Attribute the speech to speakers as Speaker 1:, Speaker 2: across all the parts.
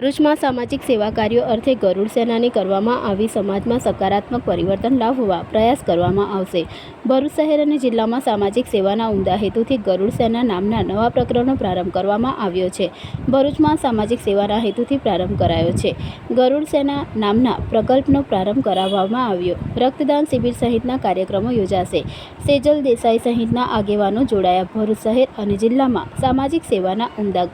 Speaker 1: ભરૂચમાં સામાજિક સેવા કાર્યો અર્થે ગરુડ સેનાની કરવામાં આવી સમાજમાં સકારાત્મક પરિવર્તન લાવવા પ્રયાસ કરવામાં આવશે. ભરૂચ શહેર અને જિલ્લામાં સામાજિક સેવાના ઉમદા હેતુથી ગરુડ સેના નામના નવા પ્રકરણનો પ્રારંભ કરવામાં આવ્યો છે. ભરૂચમાં સામાજિક સેવાના હેતુથી પ્રારંભ કરાયો છે. ગરુડ સેના નામના પ્રકલ્પનો પ્રારંભ કરાવવામાં આવ્યો. રક્તદાન શિબિર સહિતના કાર્યક્રમો યોજાશે. સેજલ દેસાઈ સહિતના આગેવાનો જોડાયા ભરૂચ શહેર અને જિલ્લામાં સામાજિક સેવાના ઉમદા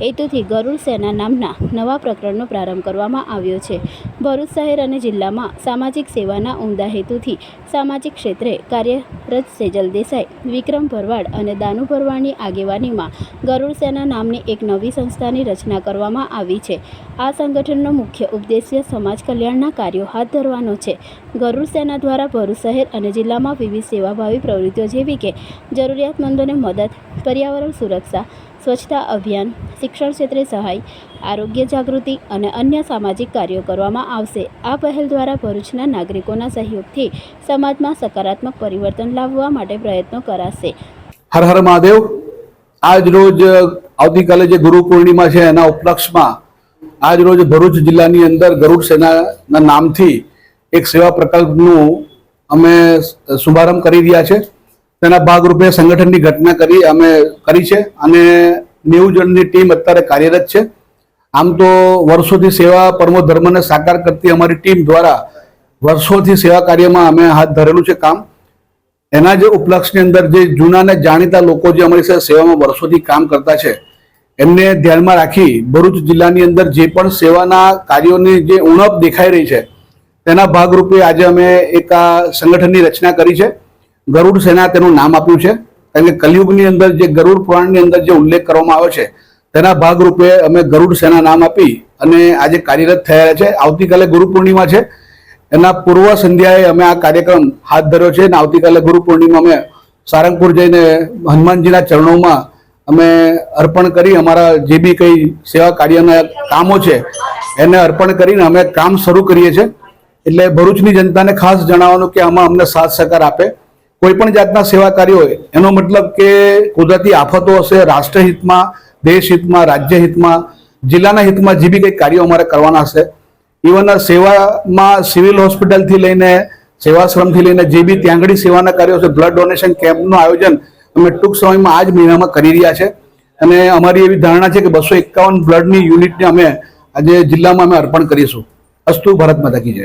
Speaker 1: હેતુથી ગરુડ સેના નામના નવા પ્રકરણનો પ્રારંભ કરવામાં આવ્યો છે. ભરૂચ શહેર અને જિલ્લામાં સામાજિક સેવાના ઉમદા હેતુથી સામાજિક ક્ષેત્રે કાર્યરત સેજલ દેસાઈ, વિક્રમ ભરવાડ અને દાનુ ભરવાડની આગેવાનીમાં ગરુડ સેના નામની એક નવી સંસ્થાની રચના કરવામાં આવી છે. આ સંગઠનનો મુખ્ય ઉદ્દેશ્ય સમાજ કલ્યાણના કાર્યો હાથ ધરવાનો છે. ગરુડ સેના દ્વારા ભરૂચ શહેર અને જિલ્લામાં વિવિધ સેવાભાવી પ્રવૃત્તિઓ જેવી કે જરૂરિયાતમંદોને મદદ, પર્યાવરણ સુરક્ષા સ્વચ્છતા અભિયાન, શિક્ષણ ક્ષેત્રે સહાય, આરોગ્ય જાગૃતિ અને અન્ય સામાજિક કાર્યો કરવામાં આવશે. આ પહેલ દ્વારા ભરૂચના નાગરિકોના સહયોગથી સમાજમાં સકારાત્મક પરિવર્તન લાવવા માટે પ્રયત્નો કરાશે.
Speaker 2: હર હર મહાદેવ. આજ રોજ આવતીકાલે જે ગુરુ પૂર્ણિમા છે એના ઉપલક્ષમાં આજ રોજ ભરૂચ જિલ્લાની અંદર ગરુડ સેનાના નામથી એક સેવા પ્રકલ્પનું અમે શુભારંભ કરી રહ્યા છે. તેના ભાગરૂપે સંગઠનની ઘટના કરી, અમે કરી છે અને નેવું જણની ટીમ અત્યારે કાર્યરત છે. આમ તો વર્ષોથી સેવા પરમો ધર્મને સાકાર કરતી અમારી ટીમ દ્વારા વર્ષોથી સેવા કાર્યમાં અમે હાથ ધરેલું છે કામ. એના જે ઉપલક્ષની અંદર જે જૂના ને જાણીતા લોકો જે અમારી સાથે સેવામાં વર્ષોથી કામ કરતા છે, એમને ધ્યાનમાં રાખી ભરૂચ જિલ્લાની અંદર જે પણ સેવાના કાર્યોની જે ઉણપ દેખાઈ રહી છે, તેના ભાગરૂપે આજે અમે એક આ સંગઠનની રચના કરી છે. ગરુડ સેના તેનું નામ આપ્યું છે. કારણ કે કલયુગની અંદર જે ગરુડ પુરાણની અંદર જે ઉલ્લેખ કરવામાં આવ્યો છે, તેના ભાગરૂપે અમે ગરુડ સેના નામ આપી અને આજે કાર્યરત થયા છે. આવતીકાલે ગુરુ પૂર્ણિમા છે. એના પૂર્વ સંધ્યાએ અમે આ કાર્યક્રમ હાથ ધર્યો છે અને આવતીકાલે ગુરુ પૂર્ણિમા અમે સારંગપુર જઈને હનુમાનજીના ચરણોમાં અમે અર્પણ કરી અમારા જે બી કંઈ સેવા કાર્યના કામો છે, એને અર્પણ કરીને અમે કામ શરૂ કરીએ છીએ. એટલે ભરૂચની જનતાને ખાસ જણાવવાનું કે આમાં અમને સાથ સહકાર આપે. કોઈ પણ જાતના સેવા કાર્ય હોય, એનો મતલબ કે કુદરતી આફતો હશે, રાષ્ટ્રહિતમાં દેશ હિતમાં રાજ્ય હિતમાં જિલ્લાના હિતમાં જે બી કંઈ કાર્યો અમારે કરવાના હશે. ઇવન સેવામાં સિવિલ હોસ્પિટલથી લઈને, સેવાશ્રમથી લઈને જે બી ત્યાં આગળ સેવાના કાર્યો છે, બ્લડ ડોનેશન કેમ્પનું આયોજન અમે ટૂંક સમયમાં આ જ મહિનામાં કરી રહ્યા છે. અને અમારી એવી ધારણા છે કે બસો એકાવન બ્લડની યુનિટને અમે આજે જિલ્લામાં અમે અર્પણ કરીશું. અસ્તુ ભારત માતા કી